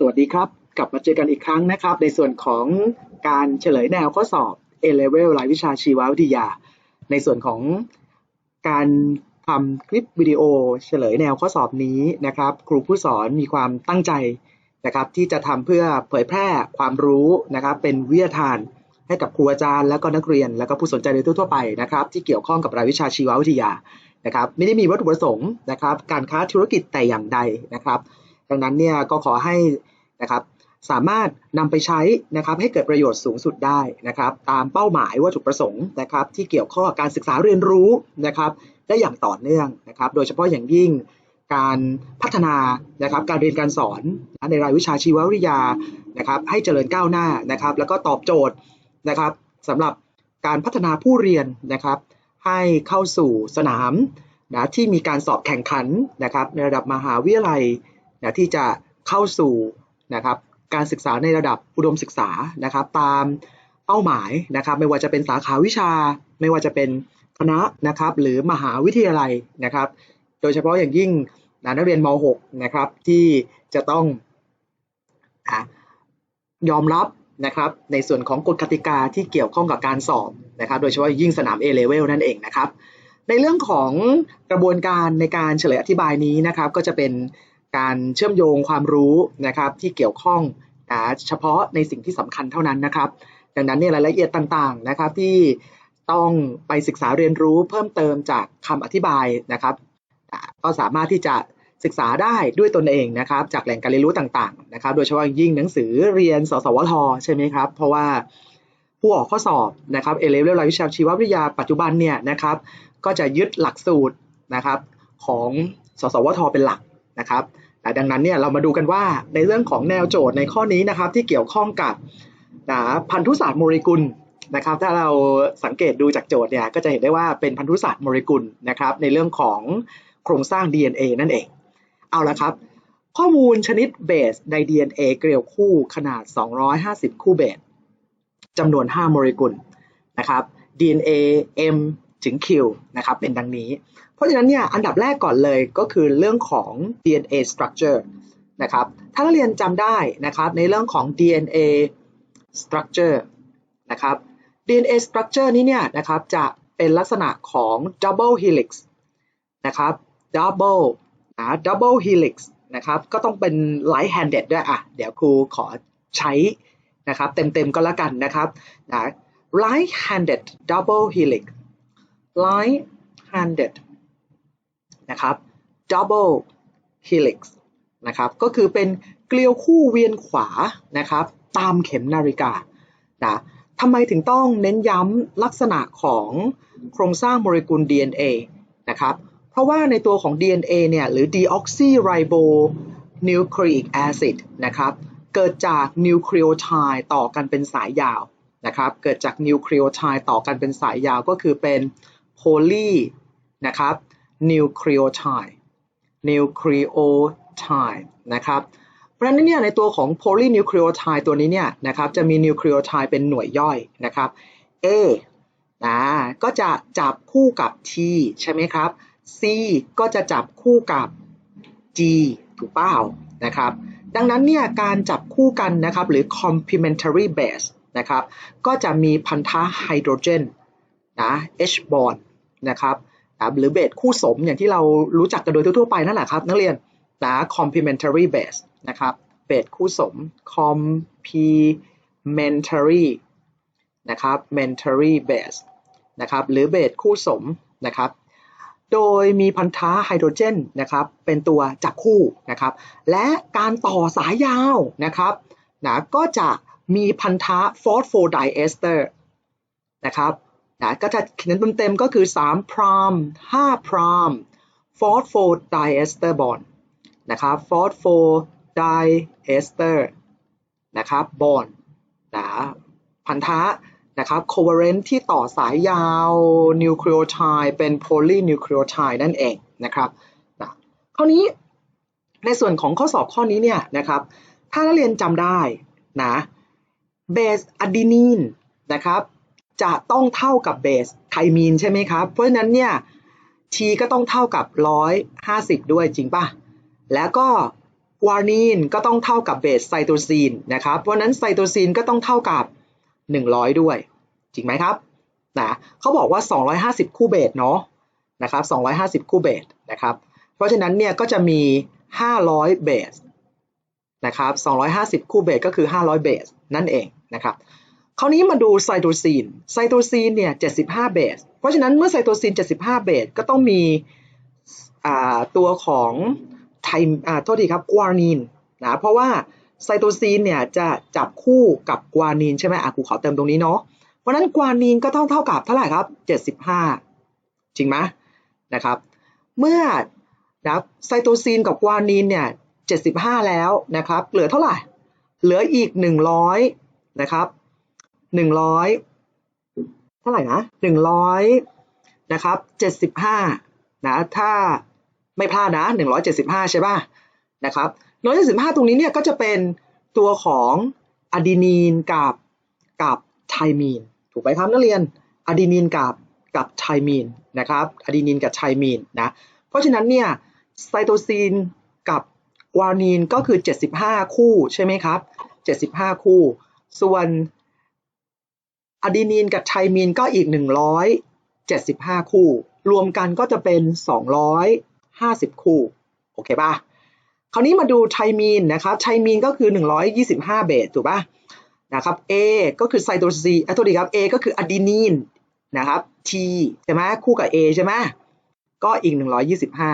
สวัสดีครับ กลับมาเจอกันอีกครั้งนะครับ ในส่วนของการเฉลยแนวข้อสอบ A-Level รายวิชาชีววิทยา ในส่วนของการทำคลิปวิดีโอเฉลยแนวข้อสอบนี้นะครับ ครูผู้สอนมีความตั้งใจนะครับ ที่จะทำเพื่อเผยแพร่ความรู้นะครับ เป็นวิทยาทานให้กับครูอาจารย์และก็นักเรียน และก็ผู้สนใจในทั่วไปนะครับ ที่เกี่ยวข้องกับรายวิชาชีววิทยานะครับ ไม่ได้มีวัตถุประสงค์นะครับ การค้าธุรกิจแต่อย่างใดนะครับ ดังนั้นเนี่ยก็ขอให้นะครับสามารถนำไปใช้นะครับให้เกิดประโยชน์สูงสุดได้นะครับ ตามเป้าหมายวัตถุประสงค์นะครับ ที่เกี่ยวข้องกับการศึกษาเรียนรู้นะครับได้อย่างต่อเนื่องนะครับ โดยเฉพาะอย่างยิ่งการพัฒนานะครับการเรียนการสอนในรายวิชาชีววิทยานะครับให้เจริญก้าวหน้านะครับ แล้วก็ตอบโจทย์นะครับสำหรับการพัฒนาผู้เรียนนะครับ ให้เข้าสู่สนามนะที่มีการสอบแข่งขันนะครับในระดับมหาวิทยาลัย นะที่จะเข้าสู่นะครับการศึกษาในระดับอุดมศึกษานะครับ ตามเป้าหมายนะครับ ไม่ว่าจะเป็นสาขาวิชา ไม่ว่าจะเป็นคณะนะครับ หรือมหาวิทยาลัยนะครับ โดยเฉพาะอย่างยิ่งนักเรียนม .6 นะครับที่จะต้องยอมรับนะครับในส่วนของกฎกติกาที่เกี่ยวข้องกับการสอบนะครับ โดยเฉพาะยิ่งสนาม A-Level นั่นเองนะครับ ในเรื่องของกระบวนการในการเฉลยอธิบายนี้นะครับ ก็จะเป็น การเชื่อมโยงความรู้นะครับที่เกี่ยวข้องนะเฉพาะในสิ่งที่สำคัญเท่านั้นนะครับ ดังนั้นเนี่ยรายละเอียดต่างๆนะครับที่ต้องไปศึกษาเรียนรู้เพิ่มเติมจากคำอธิบายนะครับ ก็สามารถที่จะศึกษาได้ด้วยตนเองนะครับ จากแหล่งการเรียนรู้ต่างๆนะครับ โดยเฉพาะยิ่งหนังสือเรียน สสวทใช่ไหมครับ เพราะว่าผู้ออกข้อสอบนะครับเอเลเวลรายวิชาชีววิทยาปัจจุบันเนี่ยนะครับ ก็จะยึดหลักสูตรนะครับของสสวทเป็นหลัก นะครับดังนั้นเนี่ยเรามาดูกันว่าในเรื่องของแนวโจทย์ในข้อนี้นะครับที่เกี่ยวข้องกับนะพันธุศาสตร์โมเลกุลนะครับถ้าเราสังเกตดูจากโจทย์เนี่ยก็จะเห็นได้ว่าเป็นพันธุศาสตร์โมเลกุลนะครับในเรื่องของโครงสร้าง DNA นั่นเอง เอาละครับ ข้อมูลชนิดเบสใน DNA เกลียวคู่ขนาด 250 คู่เบสจำนวน 5 โมเลกุลนะครับ DNA M ถึง Q นะครับเป็นดังนี้ เพราะฉะนั้นเนี่ยอันดับแรกก่อนเลยก็คือเรื่องของ DNA structure นะครับถ้าเรียนจำได้นะครับในเรื่องของ DNA structure นะครับ DNA structure นี้เนี่ยนะครับจะเป็นลักษณะของ double helix นะครับ double นะ double helix นะครับก็ต้องเป็น light handed ด้วยอะเดี๋ยวครูขอใช้นะครับเต็มๆก็แล้วกันนะครับนะ light handed double helix light handed นะครับ double helix นะครับก็คือเป็นเกลียวคู่เวียนขวานะครับตามเข็มนาฬิกานะทำไมถึงต้องเน้นย้ำลักษณะของโครงสร้างโมเลกุล DNA นะครับเพราะว่าในตัวของ DNA เนี่ยหรือ deoxyribonucleic acid นะครับเกิดจากนิวคลีโอไทด์ต่อกันเป็นสายยาวนะครับเกิดจากนิวคลีโอไทด์ต่อกันเป็นสายยาวก็คือเป็น โพลีนะครับนิวคลีโอไทด์นิวคลีโอไทด์นะครับเพราะฉะนั้นเนี่ยในตัวของโพลีนิวคลีโอไทด์ตัวนี้เนี่ยนะครับจะมีนิวคลีโอไทด์เป็นหน่วยย่อยนะครับ A นะก็จะจับคู่กับ T ใช่ไหมครับ C ก็จะจับคู่กับ G ถูกเปล่านะครับ ดังนั้นเนี่ยการจับคู่กันนะครับหรือ complementary base นะครับก็จะมีพันธะไฮโดรเจนนะ H bond นะครับหรือเบสคู่สมอย่างที่เรารู้จักกันโดยทั่วไปนั่นแหละครับ นักเรียนนะ complementary base นะครับเบสคู่สม complementary นะครับ mentary base นะครับหรือเบสคู่สมนะครับโดยมีพันธะไฮโดรเจนนะครับเป็นตัวจับคู่นะครับและการต่อสายยาวนะครับนะก็จะมีพันธะฟอสโฟไดเอสเตอร์นะครับ นะก็จะเขียนเต็มๆก็คือ3พราม5พรามฟอสโฟไดเอสเตอร์บอนนะครับฟอสโฟไดเอสเตอร์นะครับบอนนะพันธะนะครับโคเวเรนต์ที่ต่อสายยาวนิวคลีโอไทด์เป็นโพลีนิวคลีโอไทด์นั่นเองนะครับนะคราวนี้ในส่วนของข้อสอบข้อนี้เนี่ยนะครับ ถ้านักเรียนจำได้นะเบสอะดีนีนนะครับ จะต้องเท่ากับเบสไทมีนใช่ไหมครับ เพราะฉะนั้นเนี่ย t ก็ต้องเท่ากับ 150 ด้วยจริงป่ะ แล้วก็วานีนก็ต้องเท่ากับเบสไซโตซีนนะครับ เพราะนั้นไซโตซีนก็ต้องเท่ากับ 100 ด้วย จริงไหมครับนะเขาบอกว่า 250 คู่เบสเนาะนะครับ 250 คู่เบสนะครับ เพราะฉะนั้นเนี่ยก็จะมี 500 เบสนะครับ 250 คู่เบสก็คือ 500 เบสนั่นเองนะครับ คราวนี้มาดูไซโตซีน ไซโตซีนเนี่ย 75 เบส เพราะฉะนั้นเมื่อไซโตซีน 75 เบส ก็ต้องมีตัวของไทม์โทษทีครับกวานีนนะ เพราะว่าไซโตซีนเนี่ยจะจับคู่กับกวานีนใช่ไหมอะครูขอเติมตรงนี้เนาะ เพราะนั้นกวานีนก็เท่าเท่ากับเท่าไหร่ครับ 75 จริงไหมนะครับ เมื่อนะไซโตซีนกับกวานีนเนี่ย 75 แล้วนะครับ เหลือเท่าไหร่ เหลืออีก 100 นะครับ 100เท่าไหร่นะ100นะครับ75นะถ้าไม่พลาดนะ175ใช่ป่ะนะครับ175ตรงนี้เนี่ยก็จะเป็นตัวของอะดีนีนกับกับไทมีนถูกไหมครับนักเรียนอะดีนีนกับกับไทมีนนะครับอะดีนีนกับไทมีนนะเพราะฉะนั้นเนี่ยไซโตซีนกับกวานีนก็คือ 75 คู่ใช่ไหมครับ 75 คู่ ส่วน อะดีนีนกับไทมีนก็อีก 175 คู่ รวมกันก็จะเป็น 250 คู่ โอเคป่ะ คราวนี้มาดูไทมีนนะครับ ไทมีนก็คือ 125 เบสถูกป่ะนะครับ A ก็คือไซโตซีนอะโทษดีครับ A ก็คืออะดีนีนนะครับ T ใช่ไหมคู่กับ A ใช่ไหมก็อีก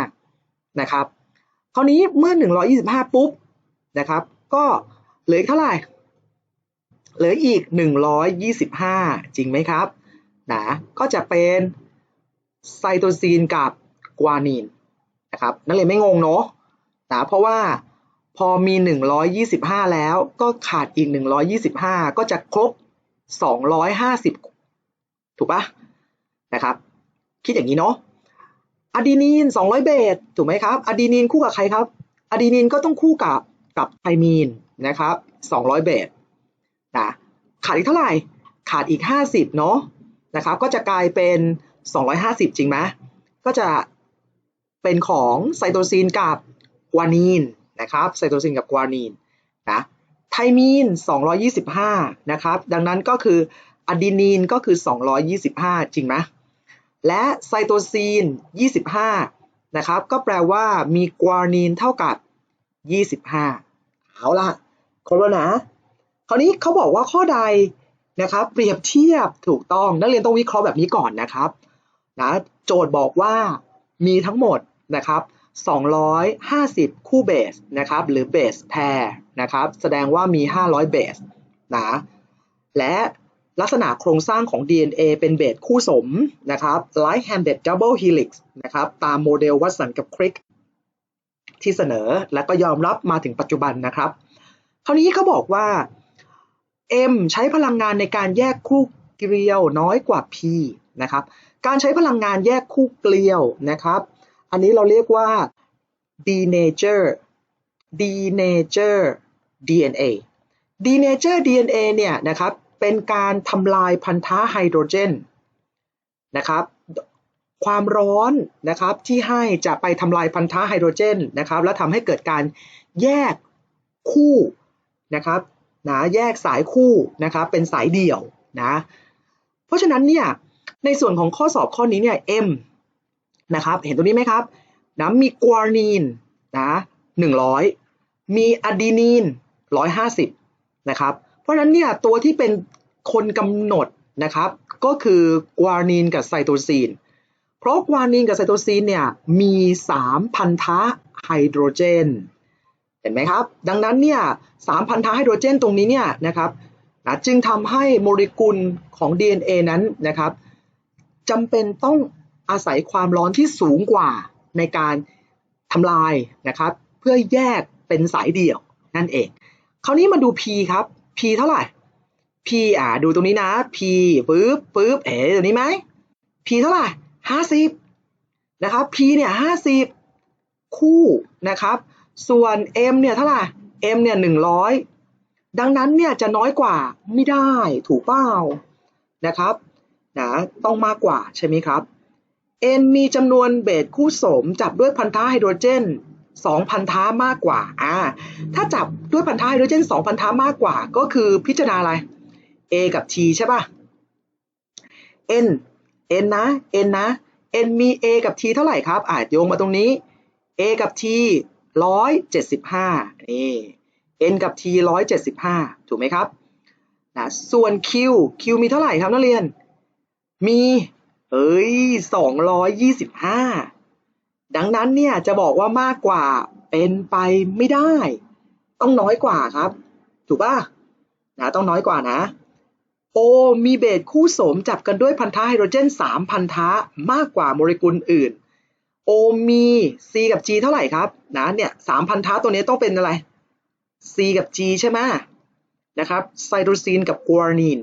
125 นะครับ คราวนี้เมื่อ 125 ปุ๊บนะครับ ก็เหลือเท่าไหร่ เหลืออีก 125 จริงไหมครับนะก็จะเป็นไซโตซีนกับกวานีนนะครับนักเรียนไม่งงเนาะนะเพราะว่าพอมี 125 แล้วก็ขาดอีก 125 ก็จะครบ 250 ถูกปะนะครับ คิดอย่างนี้เนาะอะดีนีน 200 เบสถูกไหมครับอะดีนีนคู่กับใครครับอะดีนีนก็ต้องคู่กับกับไทมีนนะครับ 200 เบส นะขาดอีกเท่าไหร่ขาดอีก 50เนาะนะครับก็จะกลายเป็น 250 จริงไหมก็จะเป็นของไซโตซินกับกวานีนนะครับไซโตซินกับกวานีนนะไทมีน 225 นะครับ ดังนั้นก็คืออะดีนีนก็คือ 225 จริงไหมและไซโตซีน 25 นะครับ ก็แปลว่ามีกวานีนเท่ากับ 25 เอาละครบแล้วนะ คราวนี้เขาบอกว่าข้อใดนะครับเปรียบเทียบถูกต้องนักเรียนต้องวิเคราะห์แบบนี้ก่อนนะครับนะโจทย์บอกว่ามีทั้งหมดนะครับ250 คู่เบสนะครับหรือเบสแพรนะครับแสดงว่ามี 500 เบสนะและลักษณะโครงสร้างของ DNA เป็นเบสคู่สมนะครับ like-handed double helix นะครับตามโมเดลวัตสันกับคริกที่เสนอและก็ยอมรับมาถึงปัจจุบันนะครับ คราวนี้เขาบอกว่า M ใช้พลังงานในการแยกคู่เกลียวน้อยกว่า P นะครับ การใช้พลังงานแยกคู่เกลียวนะครับ อันนี้เราเรียกว่า denature denature DNA denature DNA เนี่ยนะครับ เป็นการทำลายพันธะไฮโดรเจนนะครับความร้อนนะครับที่ให้จะไปทำลายพันธะไฮโดรเจนนะครับ และทำให้เกิดการแยกคู่นะครับ นะแยกสายคู่นะครับเป็นสายเดี่ยวนะเพราะฉะนั้นเนี่ยในส่วนของข้อสอบข้อนี้เนี่ย M นะครับเห็นตรงนี้ไหมครับนะมีกวานีนนะ100มีอะดีนีน150นะครับเพราะฉะนั้นเนี่ยตัวที่เป็นคนกำหนดนะครับก็คือกวานีนกับไซโตซีน เพราะกวานีนกับไซโตซีนเนี่ยมี3พันธะไฮโดรเจน เห็นไหมครับ ดังนั้นเนี่ยสามพันธะไฮโดรเจนตรงนี้เนี่ยนะครับนะจึงทำให้โมเลกุลของ DNA นั้นนะครับจำเป็นต้องอาศัยความร้อนที่สูงกว่าในการทำลายนะครับ เพื่อแยกเป็นสายเดี่ยวนั่นเอง คราวนี้มาดู P ครับ P เท่าไหร่ P อ่าดูตรงนี้นะ P ปึ๊บปึ๊บเอ๋ตรงนี้ไหม P เท่าไหร่ห้าสิบนะครับ P เนี่ยห้าสิบคู่นะครับ ส่วน M เนี่ยเท่าไหร่ M เนี่ยหนึ่งร้อยดังนั้นเนี่ยจะน้อยกว่าไม่ได้ถูกเปล่านะครับนะต้องมากกว่าใช่ไหมครับ N มีจำนวนเบสคู่สมจับด้วยพันธะไฮโดรเจน2พันธะมากกว่าอ่า ถ้าจับด้วยพันธะไฮโดรเจน2พันธะมากกว่าก็คือพิจารณาอะไร A กับ T ใช่ป่ะ N N นะ N นะ N มี A กับ T เท่าไหร่ครับอ่าโยงมาตรงนี้ A กับ T 175นี่ N กับ T 175ถูกไหมครับนะส่วน Q Q มีเท่าไหร่ครับนักเรียน มีเอ้ย225ดังนั้นเนี่ยจะบอกว่ามากกว่าเป็นไปไม่ได้ ต้องน้อยกว่าครับ ถูกป่ะนะต้องน้อยกว่านะ O มีเบสคู่สมจับกันด้วยพันธะไฮโดรเจน3พันธะมากกว่าโมเลกุลอื่น O มี C กับ G เท่าไหร่ครับนะเนี่ยสามพันธะตัวนี้ต้องเป็นอะไร C กับ G ใช่ไหมนะครับไซโตซีนกับกัวนีน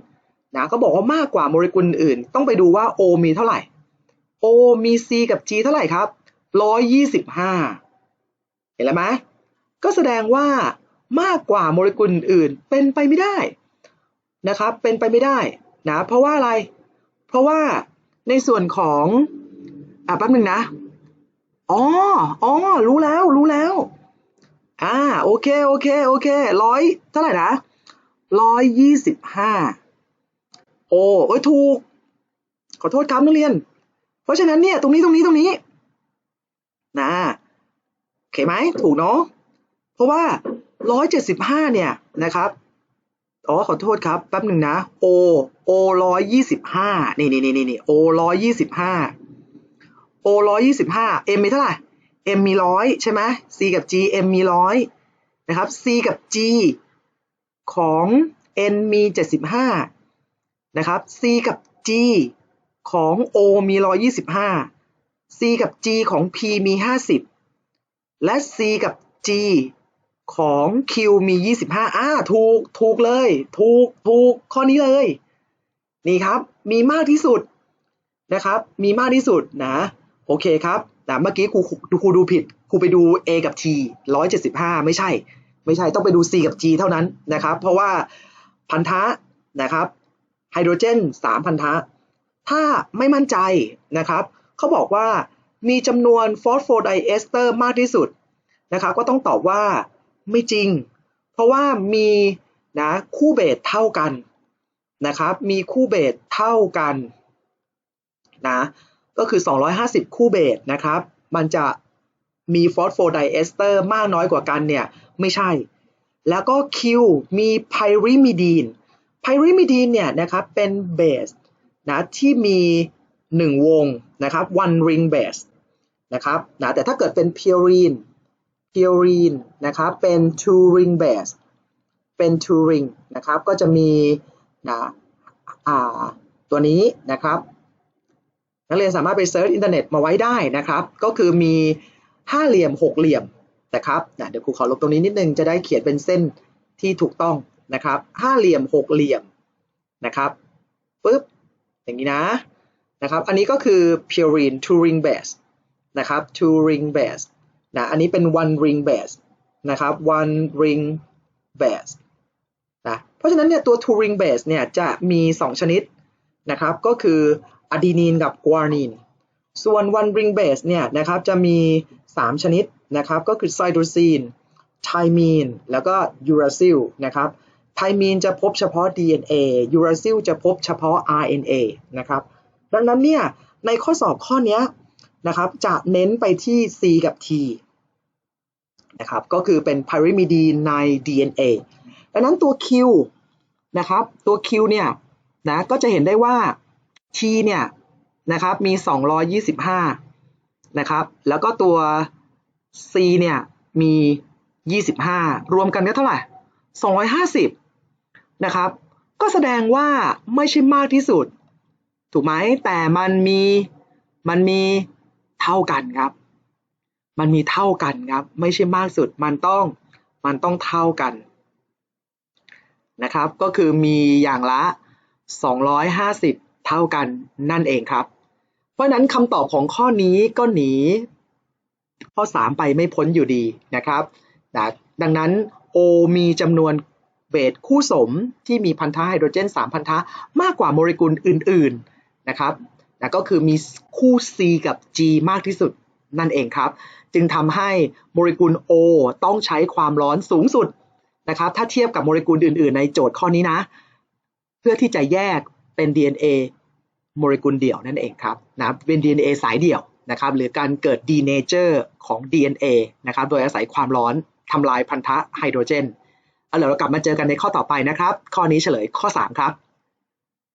นะก็บอกว่ามากกว่าโมเลกุลอื่น ต้องไปดูว่า O มีเท่าไหร่ O มี C กับ G เท่าไหร่ครับ125เห็นแล้วไหมก็แสดงว่ามากกว่าโมเลกุลอื่นเป็นไปไม่ได้นะครับเป็นไปไม่ได้นะเพราะว่าอะไร เพราะว่าในส่วนของอะแป๊บนึงนะ อ๋ออ๋อรู้แล้วรู้แล้ว อ่าโอเคโอเคโอเคร้อยเท่าไหร่นะร้อยยี่สิบห้าโอ้โอ้ยถูก ขอโทษครับนักเรียน เพราะฉะนั้นเนี่ยตรงนี้ตรงนี้ตรงนี้นะโอเคไหมถูกเนาะเพราะว่าร้อยเจ็ดสิบห้าเนี่ยนะครับอ๋อขอโทษครับแป๊บหนึ่งนะ O O ร้อยยี่สิบห้านี่นี่นี่นี่ O ร้อยยี่สิบห้า O ร้อยยี่สิบห้า M มีเท่าไหร่ M มีร้อยใช่ไหม C กับ G M มีร้อยนะครับ C กับ G ของ N มีเจ็ดสิบห้านะครับ C กับ G ของ O มีร้อยยี่สิบห้า C กับ G ของ P มีห้าสิบและ C กับ G ของ Q มียี่สิบห้าอ่าถูก ถูกเลย ถูก ถูก ข้อนี้เลย นี่ครับ มีมากที่สุดนะครับ มีมากที่สุดนะ โอเคครับ แต่เมื่อกี้ครูครูดูผิด ครูไปดู A กับ T 175 ไม่ใช่ ไม่ใช่ ต้องไปดู C กับ G เท่านั้นนะครับ เพราะว่าพันธะนะครับ ไฮโดรเจน 3 พันธะ ถ้าไม่มั่นใจนะครับ เขาบอกว่ามีจำนวนฟอสโฟไดเอสเตอร์มากที่สุดนะครับ ก็ต้องตอบว่าไม่จริง เพราะว่ามีนะคู่เบสเท่ากันนะครับ มีคู่เบสเท่ากันนะ ก็คือ 250 คู่เบสนะครับ มันจะมีฟอสโฟไดเอสเตอร์มากน้อยกว่ากันเนี่ย ไม่ใช่ แล้วก็ Q มีไพริมิดีนไพริมิดีนเนี่ยนะครับเป็นเบสนะที่มี 1 วงนะครับ one ring base นะครับนะแต่ถ้าเกิดเป็น purine purine นะครับเป็น two ring base เป็น two ring นะครับก็จะมีนะอ่าตัวนี้นะครับ นักเรียนสามารถไปเซิร์ชอินเทอร์เน็ตมาไว้ได้นะครับ ก็คือมีห้าเหลี่ยมหกเหลี่ยมนะครับเดี๋ยวครูขอลบตรงนี้นิดนึงจะได้เขียนเป็นเส้นที่ถูกต้องนะครับห้าเหลี่ยมหกเหลี่ยมนะครับปึ๊บอย่างนี้นะนะครับอันนี้ก็คือ purine two ring base นะครับ two ring base นะอันนี้เป็น one ring base นะครับ one ring base นะเพราะฉะนั้นเนี่ยตัว two ring base เนี่ยจะมี 2 ชนิดนะครับก็คือ อะดีนีนกับกวานีน ส่วน one ring base เนี่ยนะครับจะมี 3 ชนิดนะครับก็คือไซโตซีนไทมีนแล้วก็ยูราซิลนะครับไทมีนจะพบเฉพาะ DNA ยูราซิลจะพบเฉพาะ RNA นะครับดังนั้นเนี่ยในข้อสอบข้อนี้นะครับจะเน้นไปที่ C กับ T นะครับก็คือเป็นพาริมิดีนใน DNA ดังนั้นตัว Q นะครับตัว Q เนี่ยนะก็จะเห็นได้ว่า T เนี่ยนะครับมี 225นะครับแล้วก็ตัว C เนี่ยมี 25 รวมกันก็เท่าไหร่ 250นะครับก็แสดงว่าไม่ใช่มากที่สุด ถูกไหมแต่มันมีมันมีเท่ากันครับ มันมีเท่ากันครับ ไม่ใช่มากสุดมันต้องมันต้องเท่ากันนะครับ ก็คือมีอย่างละ 250 เท่ากันนั่นเองครับ เพราะนั้นคำตอบของข้อนี้ก็หนี ข้อ 3 ไปไม่พ้นอยู่ดีนะครับนะดังนั้น O มีจำนวนเบสคู่สมที่มีพันธะไฮโดรเจน 3 พันธะมากกว่าโมเลกุลอื่น ๆ นะครับนะก็คือมีคู่ C กับ G มากที่สุดนั่นเองครับ จึงทำให้โมเลกุล O ต้องใช้ความร้อนสูงสุดนะครับ ถ้าเทียบกับโมเลกุลอื่น ๆ ในโจทย์ข้อนี้นะ เพื่อที่จะแยก เป็น DNA โมเลกุลเดี่ยวนั่นเองครับนะครับเป็น DNA สายเดี่ยวนะครับหรือการเกิด denature ของ DNA นะครับโดยอาศัยความร้อนทำลายพันธะไฮโดรเจนเอาเดี๋ยวเรากลับมาเจอกันในข้อต่อไปนะครับ ข้อนี้เฉลยข้อ 3 ครับ